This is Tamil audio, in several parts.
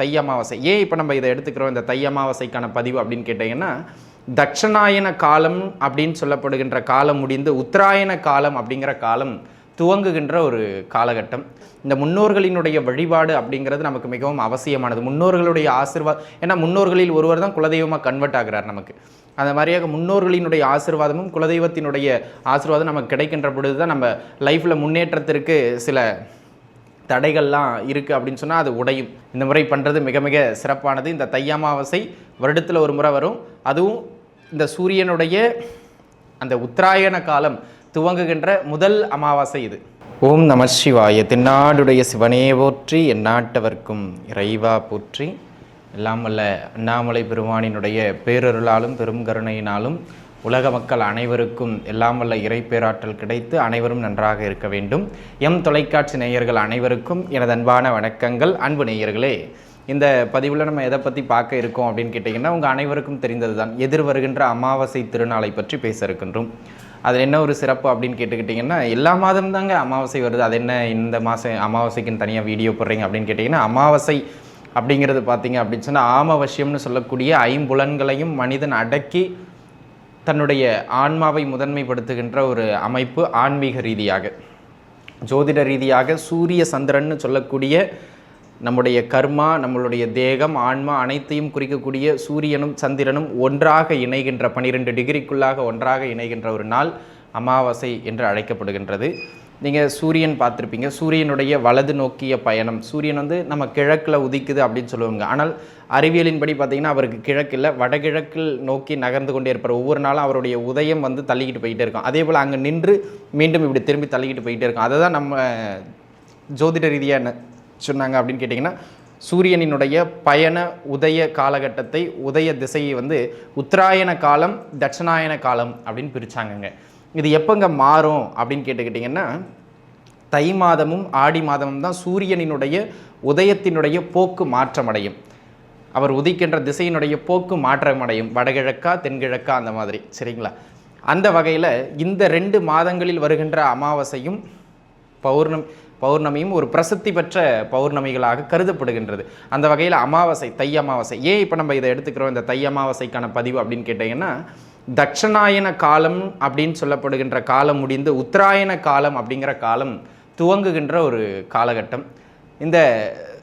தை அமாவாசை. ஏன் இப்போ நம்ம இதை எடுத்துக்கிறோம்? இந்த தை அமாவாசைக்கான பதிவு அப்படின்னு கேட்டிங்கன்னா தட்சணாயன காலம் அப்படின்னு சொல்லப்படுகின்ற காலம் முடிந்து உத்தராயண காலம் அப்படிங்கிற காலம் துவங்குகின்ற ஒரு காலகட்டம். இந்த முன்னோர்களினுடைய வழிபாடு அப்படிங்கிறது நமக்கு மிகவும் அவசியமானது. முன்னோர்களுடைய ஆசிர்வாதம் ஏன்னா முன்னோர்களில் ஒருவர் தான் குலதெய்வமாக கன்வெர்ட் ஆகிறார் நமக்கு. அந்த மாதிரியாக முன்னோர்களினுடைய ஆசிர்வாதமும் குலதெய்வத்தினுடைய ஆசிர்வாதம் நமக்கு கிடைக்கின்ற பொழுது தான் நம்ம லைஃப்பில் முன்னேற்றத்திற்கு சில தடைகள்லாம் இருக்குது அப்படின்னு சொன்னால் அது உடையும். இந்த முறை பண்ணுறது மிக மிக சிறப்பானது. இந்த தையாமாவாசை அமாவாசை வருடத்தில் ஒரு முறை வரும். அதுவும் இந்த சூரியனுடைய அந்த உத்தராயண காலம் துவங்குகின்ற முதல் அமாவாசை இது. ஓம் நம சிவாய. தென்னாடுடைய சிவனே போற்றி எந்நாட்டவர்க்கும் இறைவா போற்றி. எல்லாம் வல்ல அண்ணாமலை பெருமானினுடைய பேரருளாலும் பெரும் கருணையினாலும் உலக மக்கள் அனைவருக்கும் எல்லாம் வல்ல இறைப்பேராற்றல் கிடைத்து அனைவரும் நன்றாக இருக்க வேண்டும். எம் தொலைக்காட்சி நேயர்கள் அனைவருக்கும் எனது அன்பான வணக்கங்கள். அன்பு நேயர்களே இந்த பதிவில் நம்ம எதை பற்றி பார்க்க இருக்கோம் அப்படின்னு கேட்டிங்கன்னா உங்கள் அனைவருக்கும் தெரிந்தது தான் எதிர் வருகின்ற அமாவாசை திருநாளை பற்றி பேச இருக்கின்றோம். அதில் என்ன ஒரு சிறப்பு அப்படின்னு கேட்டுக்கிட்டிங்கன்னா எல்லா மாதம் தாங்க அமாவாசை வருது. அது என்ன இந்த மாதம் அமாவாசைக்குன்னு தனியாக வீடியோ போடுறீங்க அப்படின்னு கேட்டிங்கன்னா அமாவாசை அப்படிங்கிறது பார்த்தீங்க அப்படின்னு சொன்னால் ஆமவசியம்னு சொல்லக்கூடிய ஐம்புலன்களையும் மனிதன் அடக்கி தன்னுடைய ஆன்மாவை முதன்மைப்படுத்துகின்ற ஒரு அமைப்பு ஆன்மீக ரீதியாக. ஜோதிட ரீதியாக சூரிய சந்திரன்னு சொல்லக்கூடிய நம்முடைய கர்மா நம்மளுடைய தேகம் ஆன்மா அனைத்தையும் குறிக்கக்கூடிய சூரியனும் சந்திரனும் ஒன்றாக இணைகின்ற பனிரெண்டு டிகிரிக்குள்ளாக ஒன்றாக இணைகின்ற ஒரு நாள் அமாவாசை என்று அழைக்கப்படுகின்றது. நீங்கள் சூரியன் பார்த்துருப்பீங்க. சூரியனுடைய வலது நோக்கிய பயணம். சூரியன் வந்து நம்ம கிழக்கில் உதிக்குது அப்படின்னு சொல்லுவாங்க. ஆனால் அறிவியலின்படி பார்த்தீங்கன்னா அவருக்கு கிழக்கில் வடகிழக்கில் நோக்கி நகர்ந்து கொண்டே இருப்பார். ஒவ்வொரு நாளும் அவருடைய உதயம் வந்து தள்ளிக்கிட்டு போயிட்டே இருக்கும். அதே போல் அங்கே நின்று மீண்டும் இப்படி திரும்பி தள்ளிக்கிட்டு போயிட்டே இருக்கும். அதை தான் நம்ம ஜோதிட ரீதியாக என்ன சொன்னாங்க அப்படின்னு கேட்டிங்கன்னா சூரியனினுடைய பயண உதய காலகட்டத்தை உதய திசையை வந்து உத்தராயண காலம் தட்சணாயன காலம் அப்படின்னு பிரித்தாங்கங்க இது எப்போங்க மாறும் அப்படின்னு கேட்டுக்கிட்டிங்கன்னா தை மாதமும் ஆடி மாதமும் தான் சூரியனினுடைய உதயத்தினுடைய போக்கு மாற்றமடையும். அவர் உதிக்கின்ற திசையினுடைய போக்கு மாற்றமடையும். வடகிழக்கா தென்கிழக்கா அந்த மாதிரி சரிங்களா? அந்த வகையில் இந்த ரெண்டு மாதங்களில் வருகின்ற அமாவாசையும் பௌர்ணமி பௌர்ணமியும் ஒரு பிரசித்தி பெற்ற பௌர்ணமிகளாக கருதப்படுகின்றது. அந்த வகையில் அமாவாசை தை அமாவாசை. ஏன் இப்போ நம்ம இதை எடுத்துக்கிறோம் இந்த தை அமாவாசைக்கான பதிவு அப்படின்னு கேட்டிங்கன்னா தட்சணாயன காலம் அப்படின்னு சொல்லப்படுகின்ற காலம் முடிந்து உத்தராயண காலம் அப்படிங்கிற காலம் துவங்குகின்ற ஒரு காலகட்டம். இந்த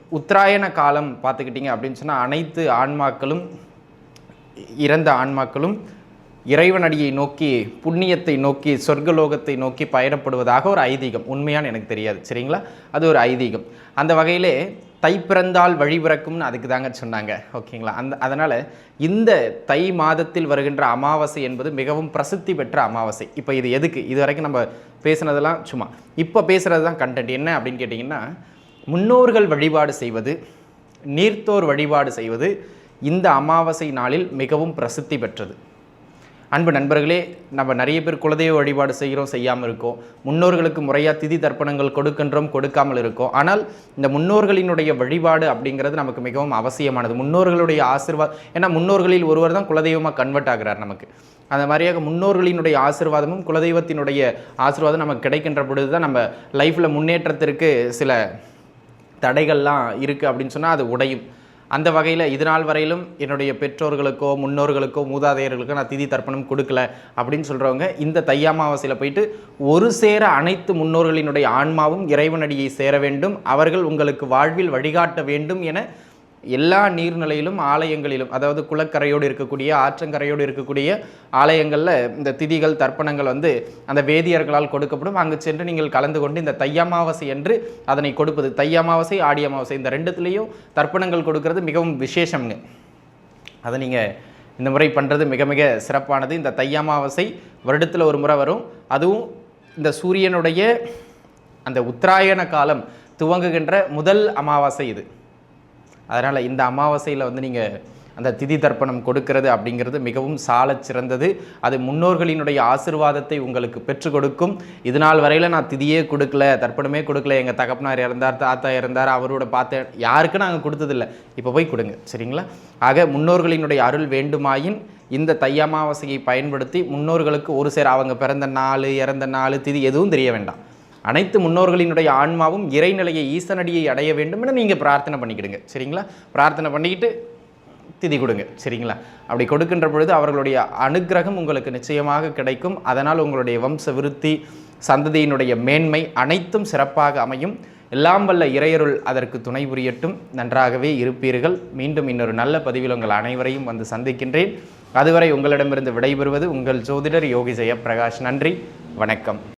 உத்தராயண காலம் பார்த்துக்கிட்டிங்க அப்படின்னு சொன்னால் அனைத்து ஆன்மாக்களும் இறந்த ஆன்மாக்களும் இறைவனடியை நோக்கி புண்ணியத்தை நோக்கி சொர்க்கலோகத்தை நோக்கி பயணப்படுவதாக ஒரு ஐதீகம். உண்மையான எனக்கு தெரியாது. சரிங்களா? அது ஒரு ஐதீகம். அந்த வகையிலே தை பிறந்தால் வழிபிறக்கும்னு அதுக்கு தாங்க சொன்னாங்க. ஓகேங்களா? அந்த அதனால் இந்த தை மாதத்தில் வருகின்ற அமாவாசை என்பது மிகவும் பிரசித்தி பெற்ற அமாவாசை. இப்போ இது எதுக்கு? இது வரைக்கும் நம்ம பேசுனதெல்லாம் சும்மா. இப்போ பேசுகிறது தான் கண்டென்ட் என்ன அப்படின்னு கேட்டிங்கன்னா முன்னோர்கள் வழிபாடு செய்வது நீர்த்தோர் வழிபாடு செய்வது இந்த அமாவாசை நாளில் மிகவும் பிரசித்தி பெற்றது. அன்பு நண்பர்களே நம்ம நிறைய பேர் குலதெய்வ வழிபாடு செய்கிறோம் செய்யாமல் இருக்கோம். முன்னோர்களுக்கு முறையாக திதி தர்ப்பணங்கள் கொடுக்கின்றோம் கொடுக்காமல் இருக்கோம். ஆனால் இந்த முன்னோர்களினுடைய வழிபாடு அப்படிங்கிறது நமக்கு மிகவும் அவசியமானது. முன்னோர்களுடைய ஆசிர்வாத் ஏன்னா முன்னோர்களில் ஒருவர் தான் குலதெய்வமாக கன்வெர்ட் ஆகிறார் நமக்கு. அந்த மாதிரியாக முன்னோர்களினுடைய ஆசிர்வாதமும் குலதெய்வத்தினுடைய ஆசிர்வாதம் நமக்கு கிடைக்கின்ற பொழுது தான் நம்ம லைஃப்பில் முன்னேற்றத்திற்கு சில தடைகள்லாம் இருக்குது அப்படின்னு சொன்னால் அது உடையும். அந்த வகையில் இது நாள் வரையிலும் என்னுடைய பெற்றோர்களுக்கோ முன்னோர்களுக்கோ மூதாதையர்களுக்கோ நான் திதி தர்ப்பணம் கொடுக்கல அப்படின்னு சொல்கிறவங்க இந்த தையாமாவாசையில் போயிட்டு ஒரு சேர அனைத்து முன்னோர்களினுடைய ஆன்மாவும் இறைவனடியை சேர வேண்டும். அவர்கள் உங்களுக்கு வாழ்வில் வழிகாட்ட வேண்டும் என எல்லா நீர்நிலையிலும் ஆலயங்களிலும் அதாவது குளக்கரையோடு இருக்கக்கூடிய ஆற்றங்கரையோடு இருக்கக்கூடிய ஆலயங்களில் இந்த திதிகள் தர்ப்பணங்கள் வந்து அந்த வேதியர்களால் கொடுக்கப்படும். அங்கு சென்று நீங்கள் கலந்து கொண்டு இந்த தையமாவாசை என்று அதனை கொடுப்பது. தையமாவாசை ஆடி அமாவாசை இந்த ரெண்டுத்துலேயும் தர்ப்பணங்கள் கொடுக்கறது மிகவும் விசேஷம்னு. அதை நீங்கள் இந்த முறை பண்ணுறது மிக மிக சிறப்பானது. இந்த தையமாவாசை வருடத்தில் ஒரு முறை வரும். அதுவும் இந்த சூரியனுடைய அந்த உத்தராயண காலம் துவங்குகின்ற முதல் அமாவாசை இது. அதனால் இந்த அமாவாசையில் வந்து நீங்கள் அந்த திதி தர்ப்பணம் கொடுக்கிறது அப்படிங்கிறது மிகவும் சாலச் சிறந்தது. அது முன்னோர்களினுடைய ஆசிர்வாதத்தை உங்களுக்கு பெற்றுக் கொடுக்கும். இது நாள் வரையில் நான் திதியே கொடுக்கல தர்ப்பணமே கொடுக்கல. எங்கள் தகப்பனார் இறந்தார் தாத்தா இறந்தார் அவரோட பார்த்தேன் யாருக்கும் நாங்கள் கொடுத்ததில்ல. இப்போ போய் கொடுங்க சரிங்களா? ஆக முன்னோர்களினுடைய அருள் வேண்டுமாயின் இந்த தை அமாவாசையை பயன்படுத்தி முன்னோர்களுக்கு ஒரு சேர் அவங்க பிறந்த நாள் இறந்த நாள் திதி எதுவும் தெரிய வேண்டாம். அனைத்து முன்னோர்களினுடைய ஆன்மாவும் இறைநிலையை ஈசனடியை அடைய வேண்டும் என நீங்கள் பிரார்த்தனை பண்ணிக்கிடுங்க. சரிங்களா? பிரார்த்தனை பண்ணிக்கிட்டு திதி கொடுங்க. சரிங்களா? அப்படி கொடுக்கின்ற பொழுது அவர்களுடைய அனுக்கிரகம் உங்களுக்கு நிச்சயமாக கிடைக்கும். அதனால் உங்களுடைய வம்ச விருத்தி சந்ததியினுடைய மேன்மை அனைத்தும் சிறப்பாக அமையும். எல்லாம் வல்ல இறையருள் அதற்கு துணை புரியட்டும். நன்றாகவே இருப்பீர்கள். மீண்டும் இன்னொரு நல்ல பதிவில் உங்கள் அனைவரையும் வந்து சந்திக்கின்றேன். அதுவரை உங்களிடமிருந்து விடைபெறுவது உங்கள் ஜோதிடர் யோகி ஜெயபிரகாஷ் நன்றி. வணக்கம்.